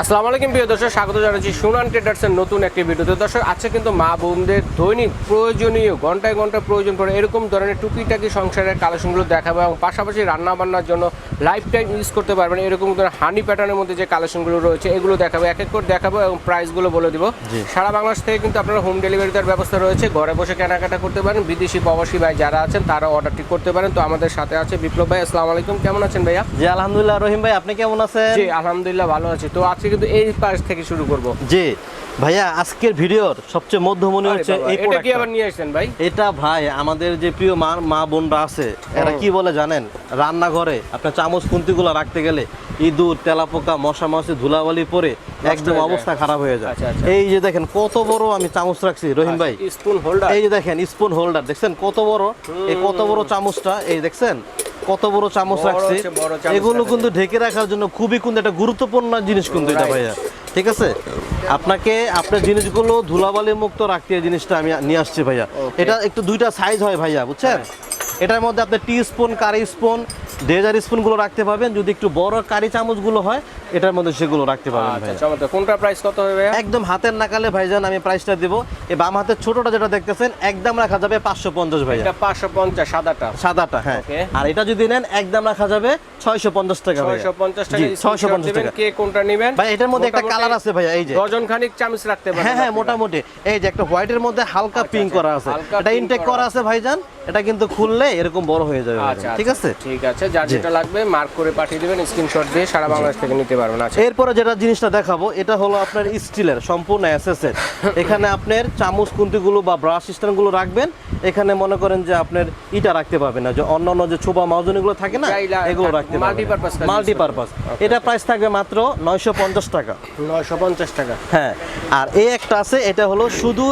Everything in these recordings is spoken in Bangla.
আসসালামু আলাইকুম প্রিয় দর্শক। স্বাগত জানাচ্ছি সুনান ট্রেডার্সের নতুন একটি ভিডিওতে। দর্শক আজকে কিন্তু মা বোনদের দৈনিক প্রয়োজনীয় ঘন্টায় ঘন্টায় প্রয়োজন পড়ে এরকম ধরনের টুকিটাকি সংসারের কালেকশনগুলো দেখাবো এবং পাশাপাশি রান্না বান্নার জন্য লাইফ টাইম ইউজ করতে পারবেন এরকম ধরনের হানি প্যাটার্নের মধ্যে যে কালেকশনগুলো রয়েছে এগুলো দেখাবো এক এক করে দেখাবো এবং প্রাইসগুলো বলে দিব। সারা বাংলাদেশ থেকে কিন্তু আপনারা হোম ডেলিভারি দেওয়ার ব্যবস্থা রয়েছে। ঘরে বসে কেনাকাটা করতে পারেন বিদেশি প্রবাসী ভাই যারা আছেন তারা অর্ডারটি করতে পারেন। তো আমাদের সাথে আছে বিপ্লব ভাই আসসালামু আলাইকুম কেমন আছেন ভাইয়া? জি আলহামদুলিল্লাহ রহিম ভাই আপনি কেমন আছেন? জি আলহামদুলিল্লাহ ভালো আছি। তো আজকে কিন্তু এই পাশ থেকে শুরু করব। জি। ভাইয়া আজকের ভিডিওর সবচেয়ে মধ্যমণি হচ্ছে এই এটা কি আবার নিয়ে আসছেন ভাই? এটা ভাই আমাদের যে প্রিয় মা মা বোনরা আছে এরা কি বলে জানেন? রান্নাঘরে আপনার চামচ খুন্তিগুলো রাখতে গেলে ইঁদুর তেলাপোকা মশা মাছি ধুলাবালি পরে একদম অবস্থা খারাপ হয়ে যায়। আচ্ছা, আচ্ছা। এই যে দেখেন কত বড় আমি চামচ রাখছি রহিম ভাই। Spoon holder? এই যে দেখেন স্পুন হোল্ডার দেখছেন? কত বড়? এই কত বড় চামচটা এই দেখছেন? কত বড় চামচ রাখছি। এগুলো কিন্তু ঢেকে রাখার জন্য খুবই কিন্তু একটা গুরুত্বপূর্ণ জিনিস কিন্তু এটা ভাইয়া। ঠিক আছে? আপনাকে আপনার জিনিসগুলো ধুলাবালি মুক্ত রাখতে এই জিনিসটা আমি নিয়ে আসছি ভাইয়া। এটা একটু দুইটা সাইজ হয় ভাইয়া বুঝছেন? এটার মধ্যে আপনি টি স্পুন কারি স্পুন ডেজার স্পুনগুলো রাখতে পারবেন যদি একটু বড় কারি চামচগুলো হয় এটার মধ্যে সেগুলো রাখতে পারবেন আচ্ছা চমৎকার। কোনটা প্রাইস কত হবে একদম হাতের নাকালে ভাইজান আমি প্রাইসটা দেব। এই বাম হাতের ছোটটা যেটা দেখতেছেন একদম রাখা যাবে পাঁচশো পঞ্চাশ ভাইয়া। এটা পাঁচশো পঞ্চাশ সাদাটা। সাদাটা হ্যাঁ। আর এটা যদি নেন একদম রাখা যাবে ছয়শো পঞ্চাশ টাকা। ছয়শো পঞ্চাশ টাকা ছয়শো পঞ্চাশ টাকা। কে কোনটা নেবেন? ভাই এটার মধ্যে একটা কালার আছে ভাইয়া এই যে। ডজন খানিক চামচ রাখতে পারেন হ্যাঁ হ্যাঁ মোটামুটি। এই যে একটা হোয়াইটের মধ্যে হালকা আচ্ছা, পিঙ্ক আচ্ছা, করা আছে। এটা ইনটেক করা আছে ভাইজান। এটা কিন্তু খুললে এরকম বড় হয়ে যাবে আচ্ছা ঠিক আচ্ছা, আছে? ঠিক আছে। যার যেটা লাগবে মার্ক করে পাঠিয়ে দিবেন স্ক্রিনশট দিয়ে সারা বাংলাদেশ থেকে নিতে পারবেন। আচ্ছা। এরপরে যেটা জিনিসটা দেখাবো এটা হলো আপনার স্টিলের সম্পূর্ণ এসএসের এখানে আপনার চামচ কুন্তিগুলো বা ব্রাশ স্ট্যান্ডগুলো রাখবেন। এখানে মনে করেন যে আপনার ইটা রাখতে পারবেন না। যে অন্যান্য যে ছোবা মাউজনগুলো থাকে না এগুলো রাখতে পারবেন multi-purpose মাল্টিপারপাস এটা প্রাইস থাকবে মাত্র নয়শো পঞ্চাশ টাকা। নয়শো পঞ্চাশ টাকা। হ্যাঁ আর এই একটা আছে এটা হলো শুধু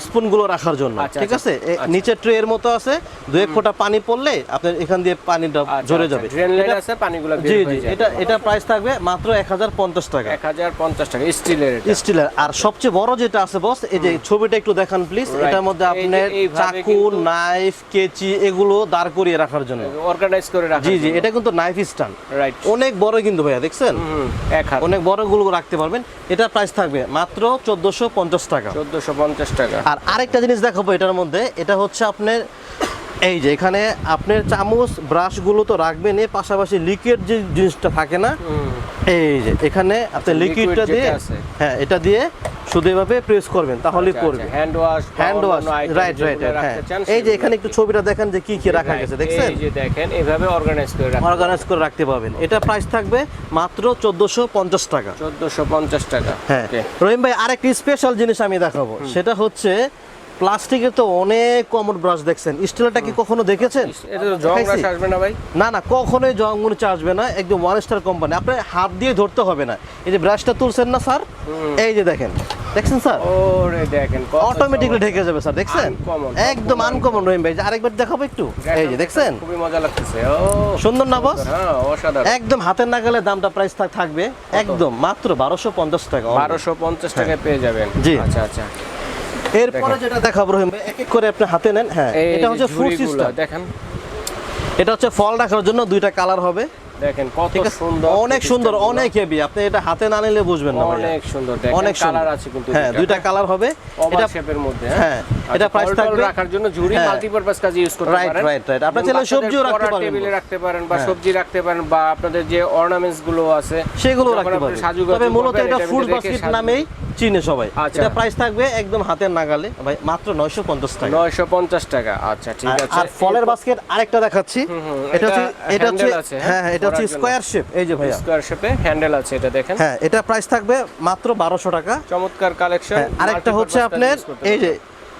স্পুনগুলো রাখার জন্য। আচ্ছা, ঠিক আচ্ছা, আছে? আচ্ছা। নিচে ট্রে এর মতো আছে দু এক ফোঁটা পানি পড়লে আপনার এখান দিয়ে পানিটা ঝরে যাবে। ড্রেন লাইন এটা- আছে পানিগুলো জি জি এটা এটা প্রাইস থাকবে মাত্র এক হাজার পঞ্চাশ টাকা। এক হাজার পঞ্চাশ টাকা স্টিলের এটা। স্টিলের আর সবচেয়ে বড় যেটা আছে বস এই যে ছবিটা একটু দেখান প্লিজ এটার মধ্যে আপনার চাকু নাইফ কেচি এগুলো দাঁড় করিয়ে রাখার জন্য। অর্গানাইজ করে রাখা জি জি এটা কিন্তু নাইফ স্ট্যান্ড রাইট অনেক বড় কিন্তু ভাইয়া দেখছেন? এক হাত। অনেক বড়গুলো রাখতে পারবেন। এটা প্রাইস থাকবে মাত্র চোদ্দশো পঞ্চাশ টাকা। চোদ্দশো পঞ্চাশ টাকা। আর আরেকটা জিনিস দেখাবো এটার মধ্যে এটা হচ্ছে আপনার এই যে এখানে আপনার চামচ ব্রাশগুলো তো রাখবেন পাশাপাশি লিকুইড যে জিনিসটা থাকে না এই যে এখানে আপনি আচ্ছা, লিকুইডটা দিয়ে হ্যাঁ এটা দিয়ে শুধু এভাবে প্রেস করবেন তাহলেই করবে। Hand wash hand wash right right হ্যাঁ। এই যে এখানে একটু ছবিটা দেখেন যে কি কি রাখা গেছে দেখছেন? এই যে দেখেন এভাবে অর্গানাইজ করে রাখতে অর্গানাইজ করে রাখতে পারবেন। এটা প্রাইস থাকবে মাত্র চোদ্দশো পঞ্চাশ টাকা। চোদ্দশো পঞ্চাশ টাকা হ্যাঁ। রহিম ভাই আরেকটি স্পেশাল জিনিস আমি দেখাবো। সেটা হচ্ছে প্লাস্টিকের তো অনেক কমন ব্রাশ দেখছেন। স্টিলটা কি কখনো দেখেছেন? না ভাই। না না কখনোই জঙ্গল আসবে না একদম ওয়ান স্টার কোম্পানি আপনি হাত দিয়ে ধরতে হবে না। এই যে ব্রাশটা তুলছেন না স্যার? এই যে দেখেন। দেখছেন স্যার? ওরে দেখেন জং। ঢেকে যাবে স্যার দেখছেন? একদম আনকমন রহিম ভাই আরেকবার দেখাবো একটু। এই যে দেখছেন? খুবই মজা লাগতেছে ও। সুন্দর না বস হ্যাঁ অসাধারণ। একদম হাতের নাগালে দামটা প্রাইস থাকবে। একদম মাত্র বারোশো পঞ্চাশ টাকা only। বারোশো পঞ্চাশ টাকায় পেয়ে যাবেন। জি। আচ্ছা আচ্ছা। এরপরে যেটা দেখাবো রহিম ভাই এক এক করে আপনি হাতে নেন হ্যাঁ এটা হচ্ছে ফুড সিস্টেম দেখেন। এটা হচ্ছে ফল রাখার জন্য দুইটা কালার হবে। দেখেন কত সুন্দর অনেক সুন্দর অনেক হেভি আপনি এটা হাতে না নিলে বুঝবেন না অনেক সুন্দর দেখেন অনেক কালার আছে কিন্তু হ্যাঁ দুইটা। কালার হবে। এটা শেপের মধ্যে হ্যাঁ, এটা price ফল টল থাকবে- রাখার জন্য ঝুড়ি হ্যাঁ। মাল্টিপারপাস কাজে ইউজ করতে পারেন। right, right. আপনার এবং চাইলে সবজিও রাখতে পারবেন। টেবিলে রাখতে পারেন বা হ্যাঁ। সবজি রাখতে পারেন বা আপনাদের যে অর্নামেন্টসগুলো আছে সেগুলো রাখতে আপনি সাজুগুজু তবে মূলত এটা ফুড বাস্কেট নামেই চিনে সবাই। আচ্ছা। এটা প্রাইস থাকবে একদম হাতের নাগালে। ভাই মাত্র নয়শো পঞ্চাশ টাকা। নয়শো পঞ্চাশ টাকা। আচ্ছা ঠিক আছে। আর ফলের বাস্কেট আরেকটা দেখাচ্ছি। এটা হচ্ছে এটা হচ্ছে হ্যাঁ, হ্যাঁ হ্যাঁ, এটা হচ্ছে। স্কোয়ার শেপ এই যে ভাইয়া। স্কোয়ার শেপে হ্যান্ডেল আছে এটা দেখেন। হ্যাঁ এটা প্রাইস থাকবে মাত্র বারোশো টাকা। চমৎকার কালেকশন হ্যাঁ, আরেকটা হচ্ছে আপনার এই যে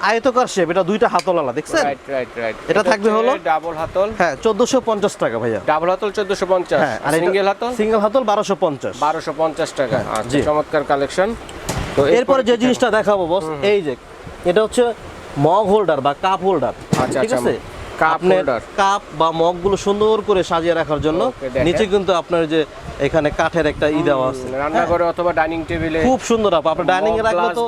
আয়তকার শেপ এটা দুইটা হাতলালা দেখছেন? রাইট রাইট রাইট এটা থাকবে হলো? ডাবল হাতল। হ্যাঁ চোদ্দশো পঞ্চাশ টাকা ভাইয়া। ডাবল হাতল চোদ্দশো পঞ্চাশ। হ্যাঁ আর সিঙ্গেল হাতল? সিঙ্গেল হাতল বারোশো পঞ্চাশ। বারোশো পঞ্চাশ টাকা। আচ্ছা। চমৎকার কালেকশন তো এরপরে যে জিনিসটা দেখাবো বস এই যে এটা হচ্ছে মগ হোল্ডার বা কাপ হোল্ডার আচ্ছা, ঠিক আচ্ছা, আছে আপনার কাপ বা মগগুলো সুন্দর করে সাজিয়ে রাখার জন্য নিচে কিন্তু আপনার যে এখানে কাঠের একটা ই দেওয়া আছে। রান্নাঘরে অথবা ডাইনিং টেবিলে খুব সুন্দর আপ আপনার ডাইনিং এ রাখলে তো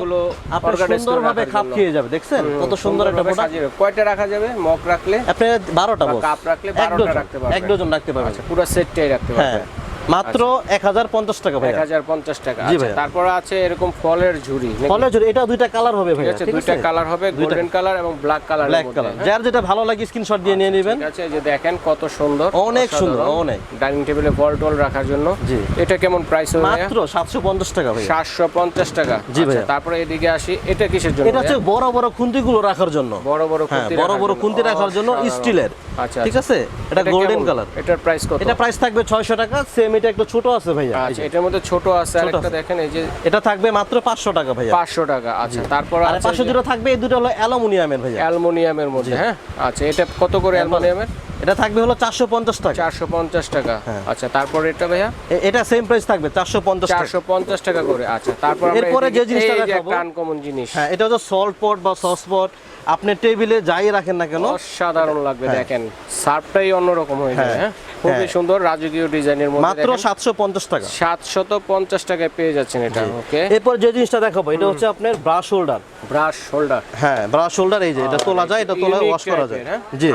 করে সুন্দরভাবে খাপ খেয়ে যাবে দেখছেন? কত সুন্দর একটা প্রোডাক্ট কয়টা রাখা যাবে? মগ রাখলে? আপনি বারোটা বা বস কাপ রাখলে এক 12টা ডজন রাখতে পারবেন। এক ডজন রাখতে পারবেন। আচ্ছা পুরো সেটটাই রাখতে হ্যাঁ। পারবেন। মাত্র এক হাজার পঞ্চাশ টাকা এক ভাইয়া হাজার পঞ্চাশ টাকা। আচ্ছা। তারপর আছে এরকম ফলের ঝুড়ি ফলের এটা দুইটা কালার হবে ভাইয়া। দুইটা কালার হবে গোল্ডেন কালার এবং ব্ল্যাক কালার ব্ল্যাক কালার যার যেটা ভালো লাগে স্ক্রিনশট দিয়ে নিয়ে নেবেন। আছে যে দেখেন কত সুন্দর অনেক সুন্দর, অনেক। ডাইনিং টেবিলে বল টল রাখার জন্য। জি। এটা কেমন প্রাইস হবে মাত্র সাতশো পঞ্চাশ টাকা ভাইয়া। সাতশো পঞ্চাশ টাকা। জি আচ্ছা, ভাইয়া। তারপরে এদিকে আসি এটা কিসের জন্য এটা হচ্ছে? বড় বড় খুন্তিগুলো রাখার জন্য। বড় বড় হ্যাঁ খুন্তি বড় বড়। খুন্তি রাখার জন্য স্টিলের। আচ্ছা ঠিক আছে? এটা গোল্ডেন কালার এটার প্রাইস কত? এটা প্রাইস থাকবে ছয়শো টাকা সেম এটা একটু ছোট আছে ভাইয়া। আচ্ছা এটার মধ্যে ছোট আছে দেখেন এই যে এটা থাকবে মাত্র পাঁচশো টাকা ভাইয়া। পাঁচশো টাকা আচ্ছা তারপর আর আছে পাঁচশো দুটো থাকবে এই দুটো হলো অ্যালুমিনিয়ামের ভাইয়া। অ্যালুমিনিয়ামের মধ্যে হ্যাঁ? আচ্ছা এটা কত করে অ্যালুমিনিয়ামের? এটা থাকবে হলো চারশো পঞ্চাশ টাকা। চারশো পঞ্চাশ টাকা। হ্যাঁ। আচ্ছা তারপর এটা ভাইয়া? এটা সেম প্রাইস থাকবে চারশো পঞ্চাশ টাকা। চারশো পঞ্চাশ টাকা করে আচ্ছা তারপর আমরা এরপরে যে জিনিসটা দেখাবো- একটা আনকমন জিনিস। হ্যাঁ এটা হচ্ছে সল্ট পট বা সস পট আপনি টেবিলে যাই রাখেন না কেন অসাধারণ লাগবে দেখেন সার্ফটাই অন্যরকম হয়ে যাবে হ্যাঁ। খুবই হ্যাঁ। সুন্দর রাজকীয় ডিজাইনের মধ্যে মাত্র সাতশো পঞ্চাশ টাকা। সাতশত পঞ্চাশ টাকায় পেয়ে যাচ্ছেন এটা ওকে। এরপর যে জিনিসটা দেখাবো এটা হচ্ছে আপনার ব্রাশ হোল্ডার। Brush holder. হ্যাঁ ব্রাশ হোল্ডার এই যে এটা তোলা যায় এটা তোলা ওয়াশ করা যায়। হ্যাঁ? জি।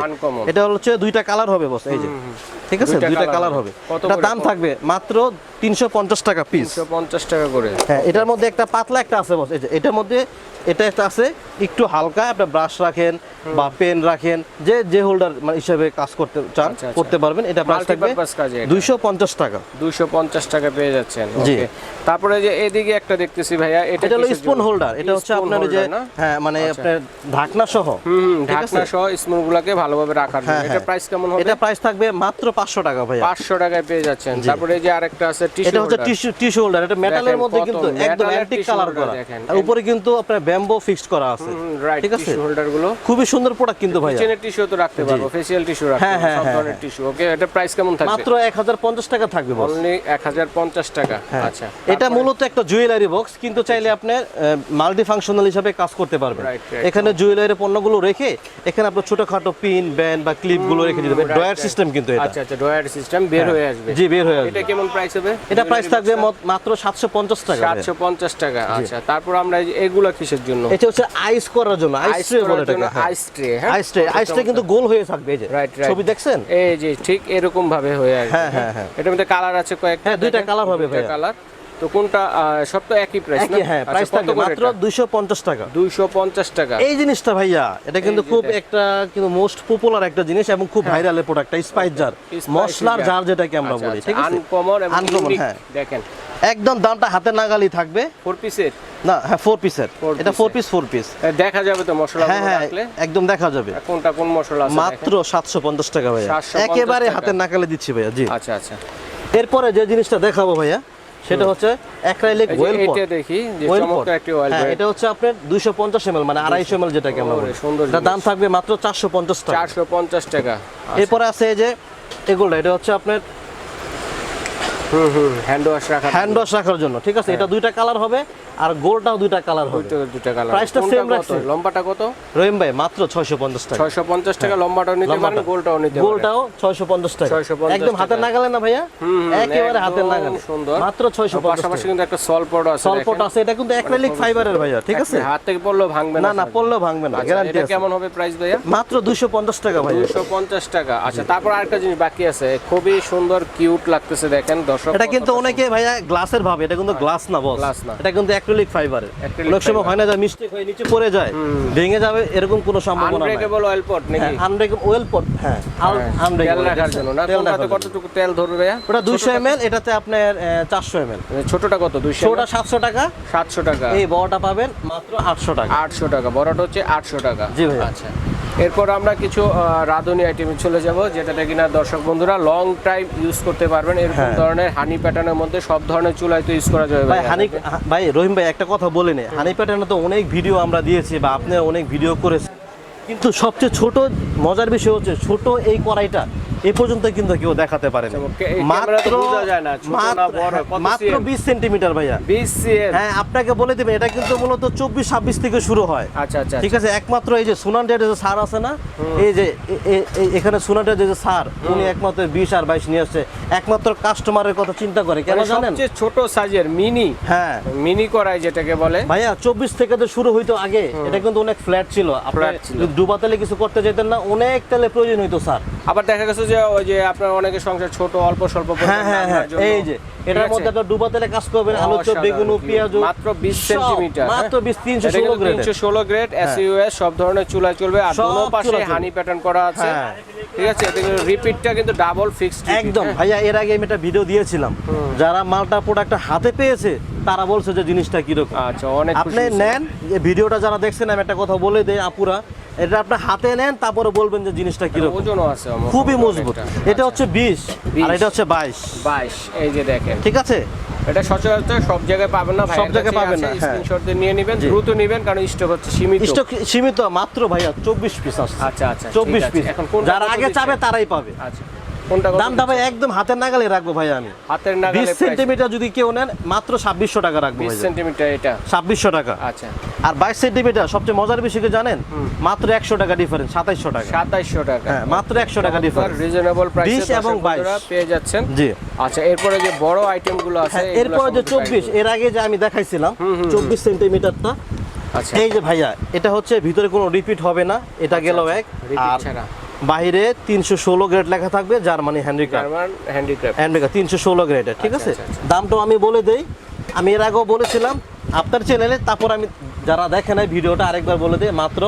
এটা হচ্ছে দুইটা কালার হবে বস এই যে। ঠিক আছে? দুইটা কালার হবে। এটা দাম থাকবে মাত্র তিনশো পঞ্চাশ টাকা পিস তিনশো পঞ্চাশ টাকা করে। হ্যাঁ এটার মধ্যে একটা পাতলা একটা আছে বস এই যে এটার মধ্যে এটা একটা আছে একটু হালকা আপনি ব্রাশ রাখেন বা পেন রাখেন যে যে হোল্ডার মানে হিসাবে কাজ করতে চান আচ্ছা, আচ্ছা। করতে পারবেন। এটা প্রাইস থাকবে Multipurpose কাজে এটা। দুইশো পঞ্চাশ টাকা। দুইশো পঞ্চাশ টাকা পেয়ে যাচ্ছেন ওকে। তারপরে যে এদিকে একটা দেখতেছি ভাইয়া এটা হলো স্পুন হোল্ডার এটা হচ্ছে আপনার যে হ্যাঁ মানে আপনার ঢাকনা সহ। ঢাকনা সহ স্পুন গুলাকে ভালোভাবে রাখার জন্য। হ্যাঁ, এটা হ্যাঁ। প্রাইস কেমন হবে? এটা প্রাইস থাকবে মাত্র পাঁচশো টাকা ভাইয়া। পাঁচশো টাকায় পেয়ে যাচ্ছেন। তারপরে যে আরেকটা আছে টিস্যু এটা হচ্ছে টিস্যু টিস্যু হোল্ডার এটা মেটালের মধ্যে কিন্তু একদম অ্যান্টিক কালার করা। আর উপরে কিন্তু আপনার ব্যাম্বো ফিক্সড করা আছে। ঠিক আছে? টিস্যু হোল্ডারগুলো। খুবই সুন্দর প্রোডাক্ট কিন্তু ভাইয়া। কিচেনের টিস্যু তো রাখতে পারব ফেসিয়াল টিস্যু রাখতে হ্যাঁ, পারব হ্যাঁ, সব হ্যাঁ, ধরনের টিস্যু ওকে এটা প্রাইস কেমন থাকবে? মাত্র এক হাজার পঞ্চাশ টাকা থাকবে বস অনলি এক হাজার পঞ্চাশ টাকা। আচ্ছা। এটা মূলত একটা জুয়েলারি বক্স কিন্তু চাইলে আপনি মাল্টি ফাংশনাল হিসাবে কাজ করতে পারবেন. এখানে জুয়েলারি পণ্যগুলো রেখে এখানে আপনার ছোটখাটো পিন ব্যান্ড বা ক্লিপগুলো রেখে দিতে পারবেন ড্রয়ার right. সিস্টেম কিন্তু এটা। আচ্ছা আচ্ছা ড্রয়ার সিস্টেম বের হয়ে। আসবে। জি বের হয়ে আসবে। এটা কেমন প্রাইস হবে? এটা প্রাইস থাকবে মাত্র সাতশো পঞ্চাশ টাকা ভাইয়া। সাতশো পঞ্চাশ টাকা আচ্ছা। তারপর আমরা এগুলা কিসের জন্য? এটা হচ্ছে আইস করার জন্য আইস ট্রে বলে এটাকে। আইস ট্রে হ্যাঁ? আইস ট্রে আইস ট্রে কিন্তু গোল হয়ে থাকবে এই যে। Right, right. ছবি দেখছেন? এই যে ঠিক এরকম ভাবে হয়ে আসবে। হ্যাঁ, হ্যাঁ, হ্যাঁ। এটার মধ্যে কালার আছে কয়েকটা হ্যাঁ, দুইটা colour হবে ভাইয়া। কালার তো কোনটা সব তো একই প্রাইস না? হ্যাঁ প্রাইস থাকবে মাত্র দুইশো পঞ্চাশ টাকা। দুইশো পঞ্চাশ টাকা। এই জিনিসটা ভাইয়া এটা কিন্তু খুব একটা কিন্তু মোস্ট পপুলার একটা জিনিস এবং খুব ভাইরালের প্রোডাক্ট স্পাইস জার মশলার জার যেটাকে আমরা আচ্ছা, বলি আচ্ছা, ঠিক আছে? Uncommon এবং হ্যাঁ। দেখেন। একদম দামটা হাতে নাগালি থাকবে। ফোর পিসের না হ্যাঁ ফোর পিসের এটা ফোর পিস ফোর পিস দেখা যাবে তো মশলা হ্যাঁ হ্যাঁ একদম দেখা যাবে। কোনটা কোন মশলা আছে মাত্র সাতশো পঞ্চাশ টাকা ভাইয়া। একেবারে। হাতের নাগালে দিচ্ছি ভাইয়া জি। আচ্ছা আচ্ছা। এরপরে যে জিনিসটা দেখাবো ভাইয়া সেটা হচ্ছে অ্যাক্রাইলিক ওয়েল পট এটা দেখি যে চমৎকার একটি অয়েল হ্যাঁ এটা হচ্ছে আপনার দুইশো পঞ্চাশ এমএল মানে আড়াইশো এমএল যেটাকে আমরা ওরে, বলি। সুন্দর এটার দাম থাকবে মাত্র চারশো পঞ্চাশ টাকা। চারশো পঞ্চাশ টাকা। এরপরে আছে এই যে এগুলো এটা হচ্ছে আপনার হুম হুম হ্যান্ড ওয়াশ রাখা হ্যান্ড ওয়াশ রাখার জন্য। ঠিক আছে এটা দুইটা কালার হবে। আর গোলটাও দুইটা কালার হবে। দুটা কালার Price টা same রাখছে। লম্বাটা কত? রহিম ভাই মাত্র ছয়শো পঞ্চাশ টাকা। ছয়শো পঞ্চাশ টাকা লম্বাটাও নিতে পারেন গোলটাও নিতে পারেন। গোলটাও ছয়শো পঞ্চাশ টাকা। 650 একদম টাকা। নাগালে না ভাইয়া? একেবারে একদম নাগালে। সুন্দর। মাত্র ছয়শো পঞ্চাশ পাশাপাশি কিন্তু একটা সলপট আছে সলপট আছে এটা কিন্তু অ্যাক্রিলিক ফাইবারের ভাইয়া ঠিক আছে? হাত থেকে পড়লেও ভাঙবে না না না পড়লেও ভাঙবে না আচ্ছা, গ্যারান্টি এটা আছে। কেমন হবে প্রাইস ভাইয়া? মাত্র দুইশো পঞ্চাশ টাকা ভাইয়া। দুশো পঞ্চাশ টাকা। আচ্ছা তারপর আরেকটা জিনিস বাকি আছে। খুবই সুন্দর কিউট লাগতেছে দেখেন দর্শক এটা কিন্তু অনেকে ভাইয়া গ্লাসের ভাবে এটা কিন্তু গ্লাস না বস Glass না। এটা কিন্তু অ্যাক্রিলিক ফাইবারের অনেক সময় হয় না যে মিস্টেক হয়ে নিচে পড়ে যায় ভেঙে যাবে এরকম কোনো সম্ভাবনা নাই। আনব্রেকেবল অয়েল পট নাকি? আনব্রেকেবল ওয়েল পট হ্যাঁ তেল আনব্রেকেবল রাখার জন্য না? তেল কোনটাতে কতটুকু তেল ধরবে ওটা দুইশো ml এটাতে আপনার চারশো ml এল ছোটটা কত দুইশো ওটা সাতশো টাকা। সাতশো টাকা। এই বড়টা পাবেন মাত্র আটশো টাকা। আটশো টাকা বড়টা হচ্ছে আটশো টাকা। জি ভাই আচ্ছা। এরপর আমরা কিছু রাঁধুনি আইটেমে চলে যাব যেটাতে কিনা দর্শক বন্ধুরা লং টাইম ইউজ করতে পারবেন এরকম হ্যাঁ। ধরনের হানি প্যাটার্নের মধ্যে সব ধরনের চুলায় তো ইউজ করা যাবে ভাই হানি ভাই রহিম ভাই একটা কথা বলে নে। হানি প্যাটার্নে তো অনেক ভিডিও আমরা দিয়েছি বা আপনি অনেক ভিডিও করেছেন। কিন্তু সবচেয়ে ছোট মজার বিষয় হচ্ছে ছোট এই কড়াইটা এ পর্যন্ত কিন্তু কেউ দেখাতে পারে আচ্ছা, মাত্র মাত্র বিশ সেন্টিমিটার ভাইয়া। হ্যাঁ আপনাকে বলে দেবেন এটা কিন্তু মূলত চব্বিশ ছাব্বিশ থেকে শুরু হয়। আচ্ছা আচ্ছা ঠিক আছে একমাত্র এই যে সুনান্টের যে সার আছে না এই যে এখানে সুনান্টের যে সার উনি একমাত্র বিশ আর বাইশ নিয়ে আসছে। একমাত্র কাস্টমারের কথা চিন্তা করে কেন মানে জানেন? ছোট সাইজের মিনি হ্যাঁ। মিনি করাই যেটাকে বলে। ভাইয়া চব্বিশ থেকে তো শুরু হইতো আগে এটা কিন্তু অনেক ফ্ল্যাট ছিল। আপনি Flat ছিল। যদি ডুবা তেলে কিছু করতে যেতেন না অনেক তেলে প্রয়োজন হইতো স্যার। আবার দেখা গেছে যে ওই যে আপনার অনেকে সংসার ছোট অল্প স্বল্প হ্যাঁ হ্যাঁ হ্যাঁ এই যে এটার মধ্যে আপনার ডুবা তেলে কাজ করবেন আলু চপ বেগুন। পেঁয়াজ মাত্র 20 সেন্টিমিটার মাত্র 20 316 গ্রেড 316 গ্রেড এসইউএস সব ধরনের চুলায় চলবে আর দোনো পাশে হানি প্যাটার্ন করা আছে। হ্যাঁ। ঠিক আছে রিপিটটা কিন্তু ডাবল ফিক্সড একদম ভাইয়া এর আগে আমি একটা ভিডিও দিয়েছিলাম। যারা মালটা প্রোডাক্টটা হাতে পেয়েছে তারা বলছে যে জিনিসটা কীরকম। আচ্ছা অনেক আপনি নেন এই ভিডিওটা যারা দেখছেন আমি একটা কথা বলে দেই আপুরা। এটা আপনি হাতে নেন তারপরে বলবেন যে জিনিসটা কীরকম। ওজনও আছে খুবই মজবুত। এটা হচ্ছে বিশ 20 আর এটা হচ্ছে বাইশ। 22 এই যে দেখেন। ঠিক আছে? এটা সচরাচর সব জায়গায় পাবেন না সব জায়গায় পাবেন না, হ্যাঁ। স্ক্রিনশট দিয়ে নিয়ে নেবেন দ্রুত নেবেন কারণ স্টক হচ্ছে সীমিত। স্টক সীমিত মাত্র ভাইয়া চব্বিশ পিস আছে আচ্ছা আচ্ছা চব্বিশ ঠিক আছে। পিস এখন যারা আগে চাবে তারাই পাবে। আচ্ছা। কোনটা দামটা ভাই একদম হাতের নাগালে রাখব ভাই আমি। হাতের নাগালে সেন্টিমিটার যদি কেউ নেন মাত্র ছাব্বিশশো টাকা রাখব 20 সেন্টিমিটার এটা। ছাব্বিশশো টাকা। আচ্ছা। আর বাইশ সেন্টিমিটার সবচেয়ে মজার বিষয় কি জানেন? মাত্র একশো টাকা ডিফারেন্স সাতাইশশো টাকা। সাতাইশশো টাকা। হ্যাঁ মাত্র একশো টাকা ডিফারেন্স রিজনেবল প্রাইসে 20 এবং 22 পেয়ে যাচ্ছেন। জি। আচ্ছা এরপরে যে বড় আইটেমগুলো আছে হ্যাঁ এরপরে যে সম্পর্কে চব্বিশ একটু- এর আগে যে আমি দেখাইছিলাম সেন্টিমিটারটা আচ্ছা। এই যে ভাইয়া এটা হচ্ছে ভিতরে কোনো রিপিট হবে না এটা গেল এক। Repeat আর ছাড়া। বাইরে তিনশো ষোলো গ্রেড লেখা থাকবে জার্মানি হ্যান্ডিক্রাফট হ্যান্ডিক্রাফট হ্যান্ডমেকার তিনশো ষোলো গ্রেডের ঠিক আচ্ছা, আছে? আচ্ছা, আচ্ছা। দামটাও আমি বলে দেই আমি এর আগেও বলেছিলাম আপনার চ্যানেলে তারপর আমি যারা দেখে নাই ভিডিওটা আরেকবার বলে দিই মাত্র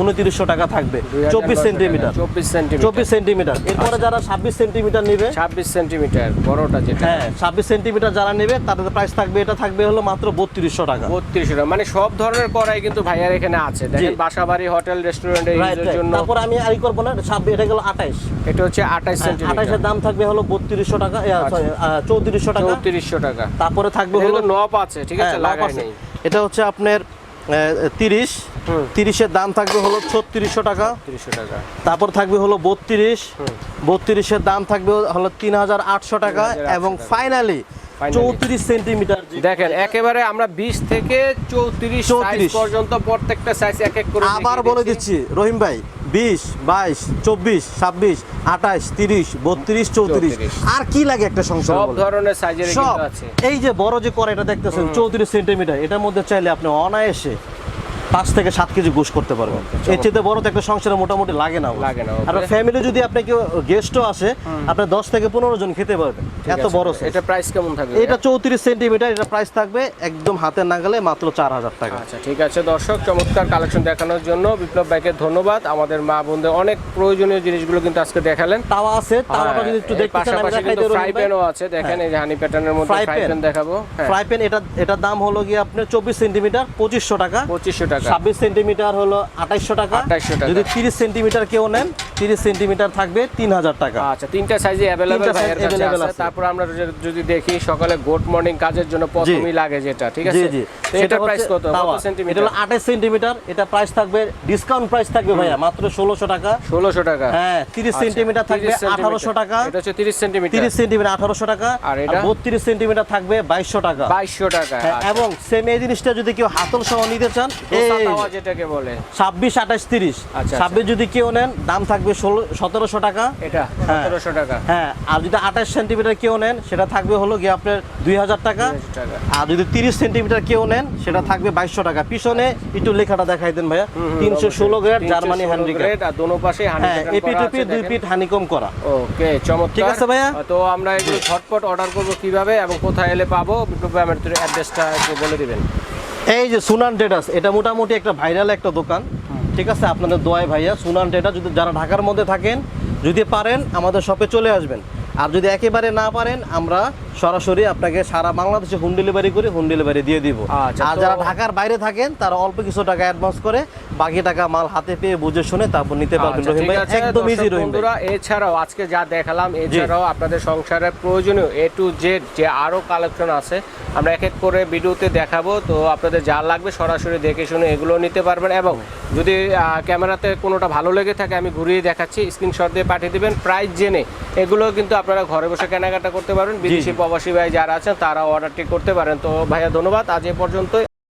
উনত্রিশশো টাকা থাকবে। চব্বিশ সেন্টিমিটার। চব্বিশ সেন্টিমিটার। চব্বিশ সেন্টিমিটার। এরপরে যারা ছাব্বিশ সেন্টিমিটার নেবে ছাব্বিশ সেন্টিমিটার বড়টা যেটা। হ্যাঁ ছাব্বিশ সেন্টিমিটার যারা নেবে তাদের প্রাইস থাকবে এটা থাকবে হলো মাত্র বত্রিশশো টাকা। বত্রিশশো টাকা। মানে সব ধরনের কড়াই কিন্তু ভাইয়ার এখানে আছে। দেখেন। বাসা বাড়ি হোটেল রেস্টুরেন্টের ইউজের জন্য তারপর আমি আই করব না ছাব্বিশ এটা গেল আঠাইশ। এটা হচ্ছে আঠাশ সেন্টিমিটার। আঠাইশের দাম থাকবে হলো বত্রিশশো টাকা চৌত্রিশশো টাকা। চৌত্রিশশো টাকা। তারপরে থাকবে হলো নপ আছে ঠিক আছে হ্যাঁ, লাগাই নেই। এটা হচ্ছে আপনার তিরিশ। তিরিশের দাম থাকবে হলো ছত্রিশশো টাকা। তিরিশশো টাকা। তারপর থাকবে হলো বত্রিশ। বত্রিশের দাম থাকবে হলো তিন হাজার আটশো টাকা। এবং ফাইনালি চৌত্রিশ সেন্টিমিটার দেখেন একেবারে আমরা বিশ থেকে চৌত্রিশ 34 পর্যন্ত প্রত্যেকটা সাইজ এক এক করে আবার বলে। দিচ্ছি রহিম ভাই বিশ বাইশ চব্বিশ ছাব্বিশ আঠাশ তিরিশ বত্রিশ চৌত্রিশ। আর কি লাগে একটা সংসার সব ধরনের সাইজের সব। আছে। এই যে বড় যে করে এটা দেখতেছেন চৌত্রিশ সেন্টিমিটার এটার মধ্যে চাইলে আপনি অনায়াসে পাঁচ থেকে সাত কেজি গোশ করতে পারবেন। এর চেয়ে বড় তো একটা সংসারে মোটামুটি লাগে না। লাগে না, আর ফ্যামিলি যদি আপনি কেউ গেস্টও আসে আপনি দশ থেকে পনেরো জন খেতে পারবেন। এত বড় এটা প্রাইস কেমন থাকবে এটা চৌত্রিশ সেন্টিমিটার এটা প্রাইস থাকবে একদম হাতের নাগালে মাত্র চার হাজার টাকা। আচ্ছা ঠিক আছে দর্শক চমৎকার কালেকশন দেখানোর জন্য বিপ্লব ভাইকে ধন্যবাদ। আমাদের মা বোনদের অনেক প্রয়োজনীয় জিনিসগুলো কিন্তু আজকে দেখালেন। তাওয়া আছে তাওয়াটা যদি একটু দেখতে চান আমি পাশাপাশি দেখাই কিন্তু ফ্রাই প্যানও আছে। দেখেন এই যে হানি প্যাটার্নের মধ্যে ফ্রাই প্যান দেখাবো। হ্যাঁ। ফ্রাই প্যান এটা এটার দাম হলো গিয়ে আপনার চব্বিশ সেন্টিমিটার পঁচিশশো টাকা। পঁচিশশো টাকা। ছাব্বিশ সেন্টিমিটার হলো আঠাইশশো টাকা। 2800 টাকা। যদি তিরিশ সেন্টিমিটার কেউ নেন তিরিশ সেন্টিমিটার থাকবে তিন হাজার টাকা। আচ্ছা তিনটা সাইজে size ভাইয়ের কাছে আছে। তারপর আমরা যদি- দেখি সকালে গুড মর্নিং কাজের জন্য প্রথমেই লাগে যেটা ঠিক আছে? জি। তো এটার প্রাইস কত? কত এটা হলো আঠাশ সেন্টিমিটার। এটা প্রাইস থাকবে ডিসকাউন্ট প্রাইস থাকবে ভাইয়া মাত্র ষোলোশো টাকা। ষোলোশো টাকা। হ্যাঁ তিরিশ আচ্ছা, সেন্টিমিটার থাকবে 30 সেন্টিমিটার। আঠারোশো টাকা। এটা হচ্ছে তিরিশ সেন্টিমিটার। তিরিশ সেন্টিমিটার আঠারোশো টাকা। আর এটা? বত্রিশ সেন্টিমিটার থাকবে বাইশশো টাকা। বাইশশো টাকা হ্যাঁ, আচ্ছা। এবং সেম এই জিনিসটা যদি কেউ হাতল সহ নিতে চান এই যেটাকে বলে। ছাব্বিশ আঠাশ তিরিশ। আচ্ছা। ছাব্বিশ যদি কেউ নেন দাম থাকবে ষোলো সতেরোশো টাকা। এটা হ্যাঁ। সতেরোশো টাকা। হ্যাঁ আর যদি আঠাশ সেন্টিমিটার কেউ নেন সেটা থাকবে হলো গিয়ে আপনার দুই হাজার টাকা। আর যদি তিরিশ সেন্টিমিটার কেউ নেন সেটা থাকবে বাইশশো টাকা। পিছনে একটু লেখাটা দেখাই দেন ভাইয়া। তিনশো ষোলো গ্রেড জার্মানি হ্যান্ডিক্রাফট গ্রেড আর দোনো পাশে হ্যাঁ এপি টুপি দুই পিট হানিকম করা। ওকে চমৎকার ঠিক আছে ভাইয়া? তো আমরা এগুলো ঝটপট অর্ডার করব কীভাবে এবং কোথায় এলে পাবো অ্যাড্রেসটা একটু বলে দিবেন। এই যে সুনান ট্রেডার্স এটা মোটামুটি একটা ভাইরাল একটা দোকান। ঠিক আছে? আপনাদের দোয়াই ভাইয়া সুনান ট্রেডার যদি যারা ঢাকার মধ্যে থাকেন, যদি পারেন, আমাদের শপে চলে আসবেন। আর যদি একেবারে না পারেন, আমরা সরাসরি আপনাকে সারা বাংলাদেশে হোম ডেলিভারি করে হোম ডেলিভারি দিয়ে দিব। আচ্ছা, আর যারা ঢাকার বাইরে থাকেন তারা অল্প কিছু টাকা অ্যাডভান্স করে বাকি টাকা মাল হাতে পেয়ে বুঝে শুনে তারপর নিতে পারবেন। আচ্ছা, রহিম ভাই একদম ইজি রহিম ভাই। বন্ধুরা এছাড়াও আজকে যা দেখালাম এছাড়াও আপনাদের সংসারের প্রয়োজনীয় এ টু জেড যে আরও কালেকশন আছে আমরা এক এক করে ভিডিওতে দেখাবো। তো আপনাদের যা লাগবে সরাসরি দেখে শুনে এগুলো নিতে পারবেন এবং যদি ক্যামেরাতে কোনোটা ভালো লেগে থাকে আমি ঘুরিয়ে দেখাচ্ছি স্ক্রিনশট দিয়ে পাঠিয়ে দিবেন। প্রাইস জেনে এগুলো কিন্তু আপনারা ঘরে বসে কেনাকাটা করতে পারবেন বিদেশি প্রবাসী ভাই যারা আছেন তারা অর্ডারটি করতে পারেন। তো ভাইয়া ধন্যবাদ। আজ এ পর্যন্তই।